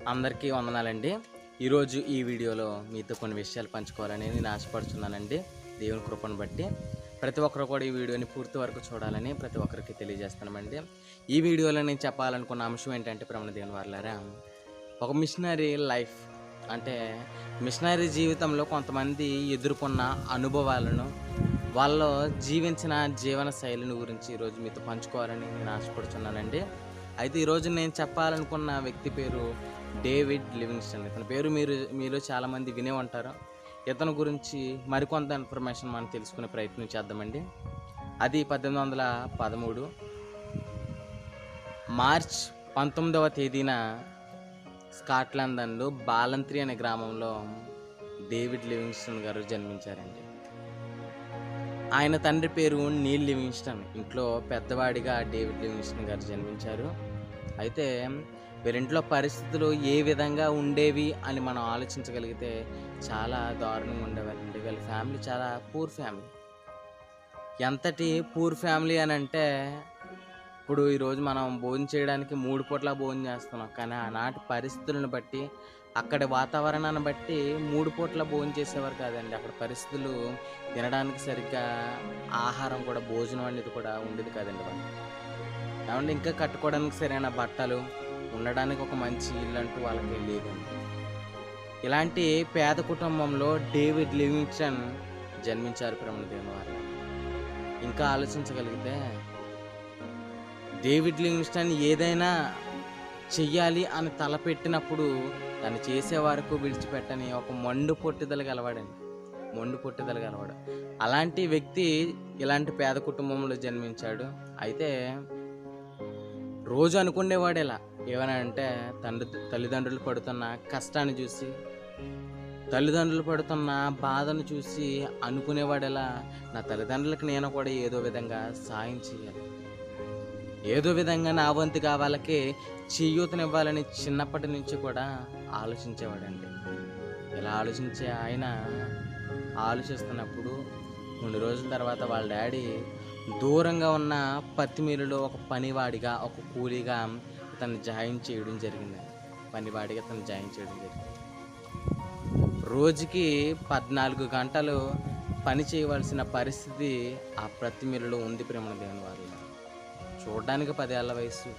అందరికీ వందనాలండి. ఈరోజు ఈ వీడియోలో మీతో కొన్ని విషయాలు పంచుకోవాలని నేను ఆశపడుతున్నానండి దేవుని కృపను బట్టి. ప్రతి ఒక్కరు కూడా ఈ వీడియోని పూర్తి వరకు చూడాలని ప్రతి ఒక్కరికి తెలియజేస్తున్నామండి. ఈ వీడియోలో నేను చెప్పాలనుకున్న అంశం ఏంటంటే ప్రమణ దేవుని వారులారా ఒక మిషనరీ లైఫ్ అంటే మిషనరీ జీవితంలో కొంతమంది ఎదుర్కొన్న అనుభవాలను వాళ్ళు జీవించిన జీవన శైలిని గురించి ఈరోజు మీతో పంచుకోవాలని నేను ఆశపడుతున్నానండి అయితే ఈరోజు నేను చెప్పాలనుకున్న వ్యక్తి పేరు డేవిడ్ లివింగ్స్టన్. ఇతని పేరు మీరు మీరు చాలామంది వినే ఉంటారు. ఇతని గురించి మరికొంత ఇన్ఫర్మేషన్ మనం తెలుసుకునే ప్రయత్నం చేద్దామండి. అది పద్దెనిమిది వందల పదమూడు మార్చ్ పంతొమ్మిదవ తేదీన స్కాట్లాండ్ అందు బాలంత్రి అనే గ్రామంలో డేవిడ్ లివింగ్స్టన్ గారు జన్మించారండి. ఆయన తండ్రి పేరు నీల్ లివింగ్స్టన్. ఇంట్లో పెద్దవాడిగా డేవిడ్ లివింగ్స్టన్ గారు జన్మించారు. అయితే వీరింట్లో పరిస్థితులు ఏ విధంగా ఉండేవి అని మనం ఆలోచించగలిగితే చాలా దారుణంగా ఉండేవారండి వీళ్ళ ఫ్యామిలీ చాలా పూర్ ఫ్యామిలీ. ఎంతటి పూర్ ఫ్యామిలీ అని అంటే ఇప్పుడు ఈరోజు మనం భోజనం చేయడానికి మూడు పూట్ల భోజనం చేస్తున్నాం. కానీ ఆనాటి పరిస్థితులను బట్టి అక్కడి వాతావరణాన్ని బట్టి మూడు పూట్ల భోజనం చేసేవారు కాదండి. అక్కడ పరిస్థితులు తినడానికి సరిగ్గా ఆహారం కూడా భోజనం అనేది కూడా ఉండేది కాదండి వాళ్ళు ఏమంటే ఇంకా కట్టుకోవడానికి సరైన బట్టలు ఉండడానికి ఒక మంచి ఇల్లు అంటూ వాళ్ళకి లేదండి ఇలాంటి పేద కుటుంబంలో డేవిడ్ లివింగ్స్టన్ జన్మించారు ప్రమణ వారు ఇంకా ఆలోచించగలిగితే డేవిడ్ లివింగ్స్టన్ ఏదైనా చెయ్యాలి అని తలపెట్టినప్పుడు తను చేసే వరకు విడిచిపెట్టని ఒక మండు పొట్టుదల గలవాడండి. మొండు పుట్టుదల గలవాడు. అలాంటి వ్యక్తి ఇలాంటి పేద కుటుంబంలో జన్మించాడు. అయితే రోజు అనుకునేవాడు ఇలా ఏమని అంటే తండ్రి తల్లిదండ్రులు పడుతున్న కష్టాన్ని చూసి తల్లిదండ్రులు పడుతున్న బాధను చూసి అనుకునేవాడెలా నా తల్లిదండ్రులకు నేను కూడా ఏదో విధంగా సాయం చేయాలి. ఏదో విధంగా నా వంతుగా వాళ్ళకి చేయూతనివ్వాలని చిన్నప్పటి నుంచి కూడా ఆలోచించేవాడండి. ఇలా ఆలోచించే ఆయన ఆలోచిస్తున్నప్పుడు కొన్ని రోజుల తర్వాత వాళ్ళ డాడీ దూరంగా ఉన్న పత్తి మిల్లులో ఒక పనివాడిగా ఒక కూలీగా తను జాయిన్ చేయడం జరిగింది. పనివాడిగా తను జాయిన్ చేయడం జరిగింది. రోజుకి పద్నాలుగు గంటలు పని చేయవలసిన పరిస్థితి ఆ ప్రతి ఉంది ప్రేమణ దేవుని వాళ్ళు చూడడానికి పదేళ్ళ వయసు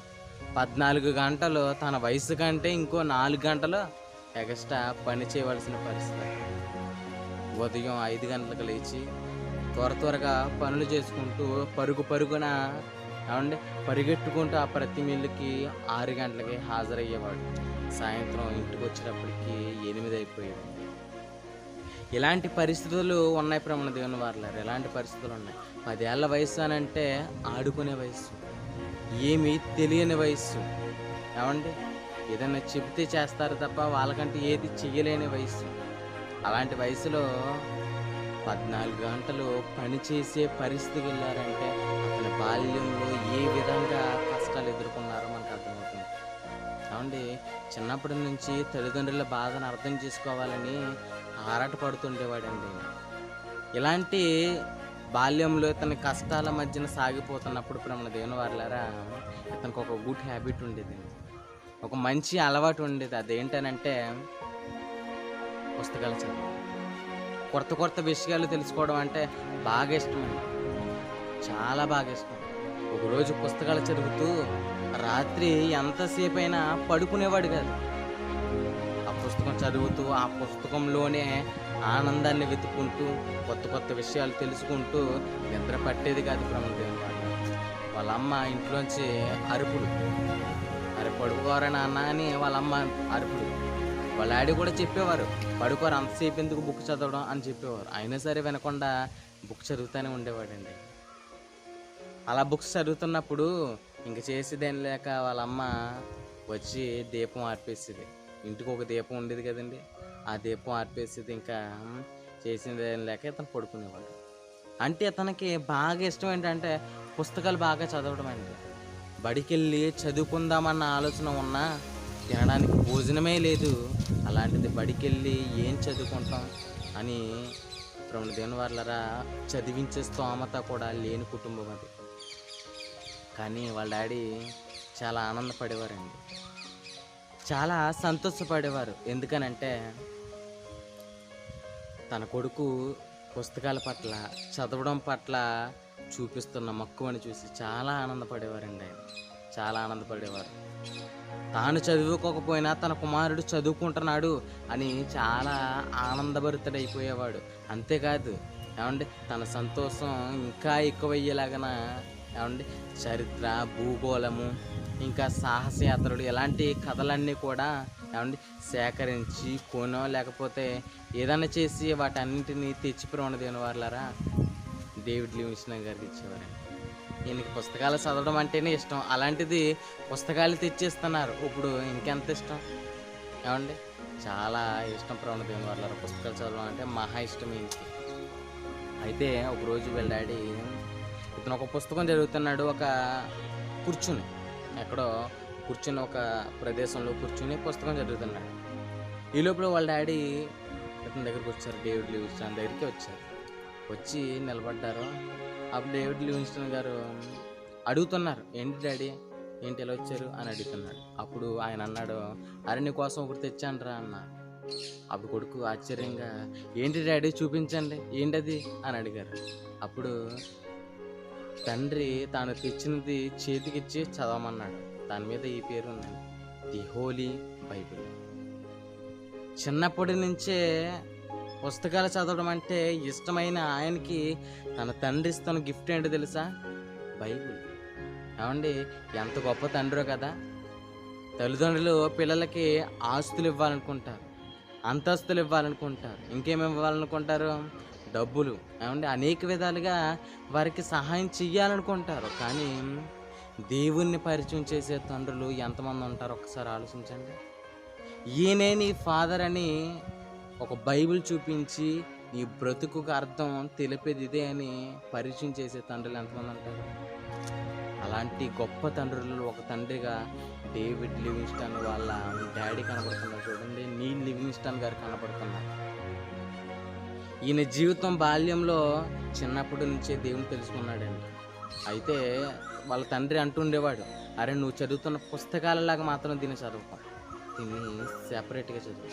పద్నాలుగు గంటలు తన వయసు కంటే ఇంకో నాలుగు గంటలు ఎక్స్ట్రా పని చేయవలసిన పరిస్థితి. ఉదయం ఐదు గంటలకు లేచి త్వర త్వరగా పనులు చేసుకుంటూ పరుగు పరుగున ఏమండి పరిగెట్టుకుంటూ ఆ ప్రతి మిల్లుకి ఆరు గంటలకి హాజరయ్యేవాడు. సాయంత్రం ఇంటికి వచ్చేటప్పటికి ఎనిమిది అయిపోయేది. ఇలాంటి పరిస్థితులు ఉన్నాయి ప్రమాణ దేవుని వారులారు. ఎలాంటి పరిస్థితులు ఉన్నాయి. పదేళ్ళ వయసు అని అంటే ఆడుకునే వయసు ఏమీ తెలియని వయసు ఏమండి? ఏదైనా చెబితే చేస్తారు తప్ప వాళ్ళకంటే ఏది చెయ్యలేని వయసు అలాంటి వయసులో పద్నాలుగు గంటలు పని చేసే పరిస్థితికి వెళ్ళారంటే అతని బాల్యంలో ఏ విధంగా కష్టాలు ఎదుర్కొన్నారో మనకు అర్థమవుతుంది. కాబట్టి చిన్నప్పటి నుంచి తల్లిదండ్రుల బాధను అర్థం చేసుకోవాలని ఆరాటపడుతుండేవాడండి. ఇలాంటి బాల్యంలో ఇతని కష్టాల మధ్యన సాగిపోతున్నప్పుడు ఇప్పుడు మన దేవుని వారులారా ఇతనికి ఒక గుడ్ హ్యాబిట్ ఉండేది. ఒక మంచి అలవాటు ఉండేది. అదేంటనంటే పుస్తకాలు చదవడం. కొత్త కొత్త విషయాలు తెలుసుకోవడం అంటే బాగా ఇష్టం చాలా బాగా ఇష్టం. ఒకరోజు పుస్తకాలు చదువుతూ రాత్రి ఎంతసేపు అయినా పడుకునేవాడు కాదు. ఆ పుస్తకం చదువుతూ ఆ పుస్తకంలోనే ఆనందాన్ని వెతుక్కుంటూ కొత్త కొత్త విషయాలు తెలుసుకుంటూ నిద్ర పట్టేది కాదు బ్రహ్మదేవి వాళ్ళ వాళ్ళ అమ్మ ఇంట్లోంచి అరుపులు. అరే పడుకోరా నాన్న అని వాళ్ళ అమ్మ అరుపులు. వాళ్ళ డాడీ కూడా చెప్పేవారు. పడుకోరు అంతసేపు ఎందుకు బుక్ చదవడం? అని చెప్పేవారు. అయినా సరే వినకుండా బుక్ చదువుతూనే ఉండేవాడండి. అలా బుక్స్ చదువుతున్నప్పుడు ఇంక చేసేదేం లేక వాళ్ళ అమ్మ వచ్చి దీపం ఆర్పేసేది. ఇంటికి ఒక దీపం ఉండేది కదండి. ఆ దీపం ఆర్పేసేది ఇంకా చేసిందేం లేక ఇతను పడుకునేవాడు. అంటే ఇతనికి బాగా ఇష్టం ఏంటంటే పుస్తకాలు బాగా చదవడం అండి. బడికి వెళ్ళి చదువుకుందామన్న ఆలోచన ఉన్నా తినడానికి భోజనమే లేదు. అలాంటిది బడికి వెళ్ళి ఏం చదువుకుంటాం అని ప్రముఖ దేవుని వాళ్ళరా చదివించే స్తోమత కూడా లేని కుటుంబం అది. కానీ వాళ్ళ డాడీ చాలా ఆనందపడేవారండి. చాలా సంతోషపడేవారు. ఎందుకనంటే తన కొడుకు పుస్తకాల పట్ల చదవడం పట్ల చూపిస్తున్న మక్కువని చూసి చాలా ఆనందపడేవారండి ఆయన. చాలా ఆనందపడేవారు. తాను చదువుకోకపోయినా తన కుమారుడు చదువుకుంటున్నాడు అని చాలా ఆనందభరితుడైపోయేవాడు. అంతేకాదు ఏమండి తన సంతోషం ఇంకా ఎక్కువయ్యేలాగన ఏమండి చరిత్ర భూగోళము ఇంకా సాహసయాత్రలు ఇలాంటి కథలన్నీ కూడా ఏమండి సేకరించి కొనో లేకపోతే ఏదైనా చేసి వాటన్నింటినీ తెచ్చిపోవడం దేని వాళ్ళారా డేవిడ్ లివింగ్స్టన్ గారికి ఇచ్చేవారండి. ఈయనకి పుస్తకాలు చదవడం అంటేనే ఇష్టం. అలాంటిది పుస్తకాలు తెచ్చిస్తున్నారు. ఇప్పుడు ఇంకెంత ఇష్టం? ఏమండి? చాలా ఇష్టం ప్రవణ దేవుని వాళ్ళ పుస్తకాలు చదవడం అంటే మహా ఇష్టం ఈయనకి. అయితే ఒకరోజు వీళ్ళ డాడీ ఇతను ఒక పుస్తకం చదువుతున్నాడు ఒక కూర్చుని. ఎక్కడో కూర్చుని ఒక ప్రదేశంలో కూర్చుని పుస్తకం చదువుతున్నాడు. ఈ లోపల వాళ్ళ డాడీ ఇతని దగ్గరికి వచ్చారు డేవిడ్ లివింగ్స్టన్ దగ్గరికి వచ్చారు. వచ్చి నిలబడ్డారు. అప్పుడు డేవిడ్ లివింగ్స్టన్ గారు అడుగుతున్నారు ఏంటి డాడీ? ఏంటి ఎలా వచ్చారు? అని అడుగుతున్నాడు. అప్పుడు ఆయన అన్నాడు అరే నీ కోసం ఒకటి తెచ్చానురా అన్న. అప్పుడు కొడుకు ఆశ్చర్యంగా ఏంటి డాడీ? చూపించండి. ఏంటది? అని అడిగారు. అప్పుడు తండ్రి తాను తెచ్చినది చేతికిచ్చి చదవమన్నాడు. దాని మీద ఈ పేరు ఉందండి ది హోలీ బైబిల్. చిన్నప్పటి నుంచే పుస్తకాలు చదవడం అంటే ఇష్టమైన ఆయనకి తన తండ్రి ఇస్తున్న గిఫ్ట్ ఏంటో తెలుసా? బైబుల్. ఏమండి ఎంత గొప్ప తండ్రో కదా? తల్లిదండ్రులు పిల్లలకి ఆస్తులు ఇవ్వాలనుకుంటారు. అంతస్తులు ఇవ్వాలనుకుంటారు. ఇంకేమి ఇవ్వాలనుకుంటారు? డబ్బులు. ఏమండి అనేక విధాలుగా వారికి సహాయం చెయ్యాలనుకుంటారు. కానీ దేవుణ్ణి పరిచయం చేసే తండ్రులు ఎంతమంది ఉంటారు ఒకసారి ఆలోచించండి. ఈయనే నీ ఫాదర్ అని ఒక బైబిల్ చూపించి నీ బ్రతుకుకు అర్థం తెలిపేది ఇదే అని పరిచయం చేసే తండ్రులు ఎంతమంది అంటారు అలాంటి గొప్ప తండ్రులలో ఒక తండ్రిగా డేవిడ్ లివింగ్స్టన్ వాళ్ళ డాడీ కనబడుతున్నారు చూడండి నీల్ లివింగ్స్టన్ గారు కనబడుతున్నారు. ఈయన జీవితం బాల్యంలో చిన్నప్పటి నుంచే దేవుని తెలుసుకున్నాడండి. అయితే వాళ్ళ తండ్రి అంటుండేవాడు అరే నువ్వు చదువుతున్న పుస్తకాలలాగా మాత్రం దీన్ని చదువుకో దీన్ని సెపరేట్గా చదువు.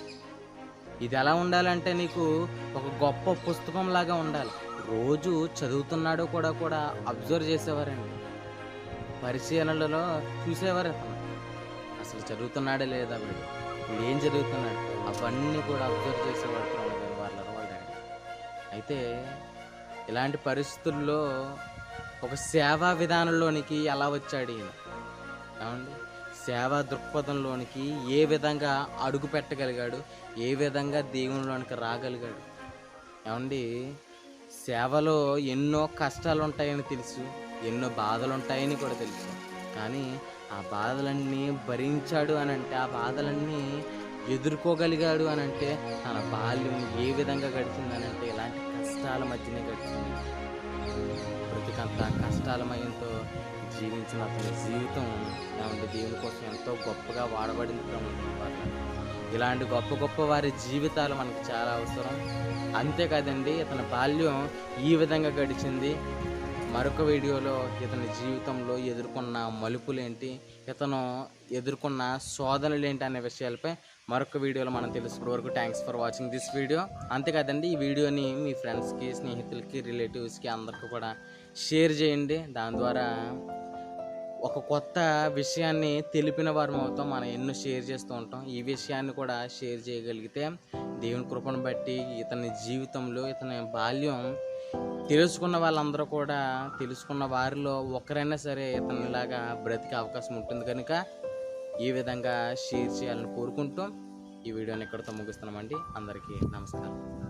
ఇది ఎలా ఉండాలంటే నీకు ఒక గొప్ప పుస్తకం లాగా ఉండాలి. రోజు చదువుతున్నాడో కూడా కూడా అబ్జర్వ్ చేసేవారండి. పరిశీలనలలో చూసేవారు అతను. అసలు చదువుతున్నాడే లేదా వీడు? వీడు ఏం చదువుతున్నాడు? అవన్నీ కూడా అబ్జర్వ్ చేసేవాడు వాళ్ళ వాళ్ళ అయితే ఇలాంటి పరిస్థితుల్లో ఒక సేవా విధానంలోనికి ఎలా వచ్చాడు ఈయన? ఏమండి? సేవా దృక్పథంలోనికి ఏ విధంగా అడుగు పెట్టగలిగాడు ఏ విధంగా దేవునిలోనికి రాగలిగాడు. ఏమండి సేవలో ఎన్నో కష్టాలు ఉంటాయని తెలుసు ఎన్నో బాధలు ఉంటాయని కూడా తెలుసు. కానీ ఆ బాధలన్నీ భరించాడు అని అంటే ఆ బాధలన్నీ ఎదుర్కోగలిగాడు అని అంటే తన బాల్యం ఏ విధంగా గడిచిందని అంటే ఇలాంటి కష్టాల మధ్యనే గడిచింది. బ్రతికంత కష్టాలమయంతో జీవించిన అతని జీవితం ఏమంటే దేవుని కోసం ఎంతో గొప్పగా వాడబడింది ఇలాంటి గొప్ప గొప్ప వారి జీవితాలు మనకు చాలా అవసరం. అంతేకాదండి ఇతని బాల్యం ఈ విధంగా గడిచింది. మరొక వీడియోలో ఇతని జీవితంలో ఎదుర్కొన్న మలుపులేంటి ఇతను ఎదుర్కొన్న శోధనలు ఏంటి అనే విషయాలపై మరొక వీడియోలో మనం తెలుసుకునే వరకు thanks for watching this video అంతేకాదండి ఈ వీడియోని మీ ఫ్రెండ్స్కి స్నేహితులకి రిలేటివ్స్కి అందరికీ కూడా షేర్ చేయండి. దాని ద్వారా ఒక కొత్త విషయాన్ని తెలిపిన వారం అవుతాం. మనం ఎన్నో షేర్ చేస్తూ ఉంటాం. ఈ విషయాన్ని కూడా షేర్ చేయగలిగితే దేవుని కృపను బట్టి ఇతని జీవితంలో ఇతని బాల్యం తెలుసుకున్న వాళ్ళందరూ కూడా తెలుసుకున్న వారిలో ఒకరైనా సరే ఇతనిలాగా బ్రతికే అవకాశం ఉంటుంది కనుక ఈ విధంగా షేర్ చేయాలని కోరుకుంటూ ఈ వీడియోని ఇక్కడితో ముగిస్తున్నామండి. అందరికీ నమస్కారం.